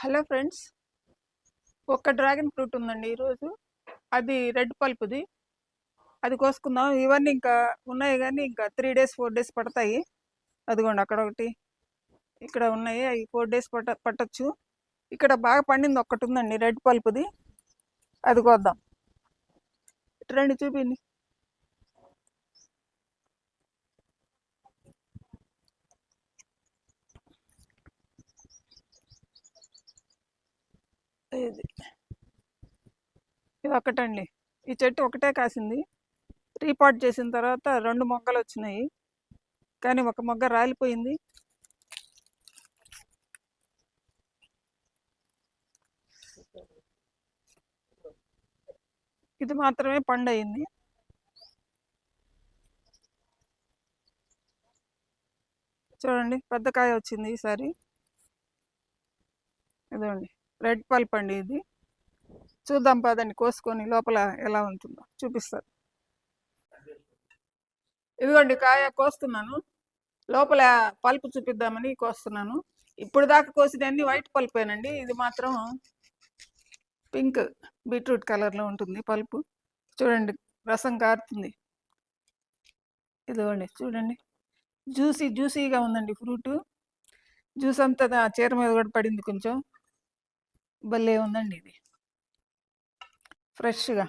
Hello friends ఒక dragon fruit ఉందండి ఈరోజు. అది రెడ్ పల్పుది. అది కోసుకుందాం. ఇవన్నీ ఇంకా ఉన్నాయి కానీ ఇంకా త్రీ డేస్ ఫోర్ డేస్ పడతాయి. అదిగోండి అక్కడ ఒకటి. ఇక్కడ ఉన్నాయి. అవి ఫోర్ డేస్ పట్ట పట్టచ్చు. ఇక్కడ బాగా పండింది ఒక్కటి ఉందండి రెడ్ పల్పుది. అది కోద్దాం. ఇటు రండి చూపిండి ఇది. ఇది ఒకటండి. ఈ చెట్టు ఒకటే కాసింది. రీపాట్ చేసిన తర్వాత రెండు మొగ్గలు వచ్చినాయి. కానీ ఒక మొగ్గ రాలిపోయింది. ఇది మాత్రమే పండు అయింది చూడండి పెద్ద కాయ వచ్చింది ఈసారి. ఇదండి రెడ్ పల్ప్ అండి ఇది. చూద్దాం పదండి కోసుకొని లోపల ఎలా ఉంటుందో. చూపిస్తారు. ఇదిగోండి కాయ కోస్తున్నాను. లోపల పల్పు చూపిద్దామని కోస్తున్నాను. ఇప్పుడు దాకా కోసినవన్నీ వైట్ పల్పేనండి. ఇది మాత్రం పింక్ బీట్రూట్ కలర్లో ఉంటుంది పల్పు. చూడండి రసం కారుతుంది. ఇదిగోండి చూడండి. జ్యూసీ జ్యూసీగా ఉందండి ఫ్రూట్. జ్యూస్ అంతా చీర మీద కూడా పడింది కొంచెం. భలే ఉందండి ఇది. ఫ్రెష్గా.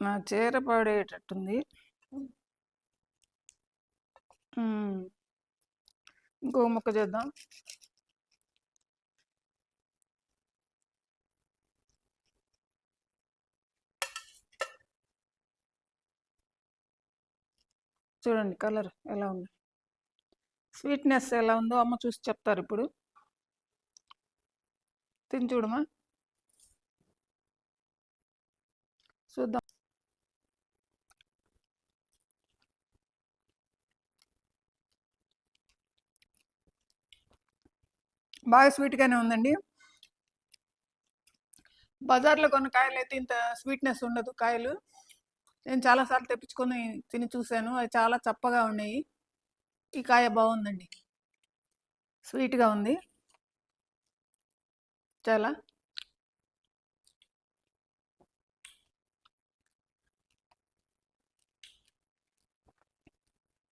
నా చీర పడేటట్టుంది ఇంకో మొక్క చేద్దాం. చూడండి కలర్ ఎలా ఉంది. స్వీట్నెస్ ఎలా ఉందో అమ్మ చూసి చెప్తారు ఇప్పుడు. తిని చూడమా? చూద్దాం. బాగా స్వీట్గానే ఉందండి. బజార్లో కొన్ని కాయలు అయితే ఇంత స్వీట్నెస్ ఉండదు కాయలు. నేను చాలాసార్లు తెప్పించుకొని తిని చూశాను అవి చాలా చప్పగా ఉన్నాయి. ఈ కాయ బాగుందండి. స్వీట్గా ఉంది. చాలా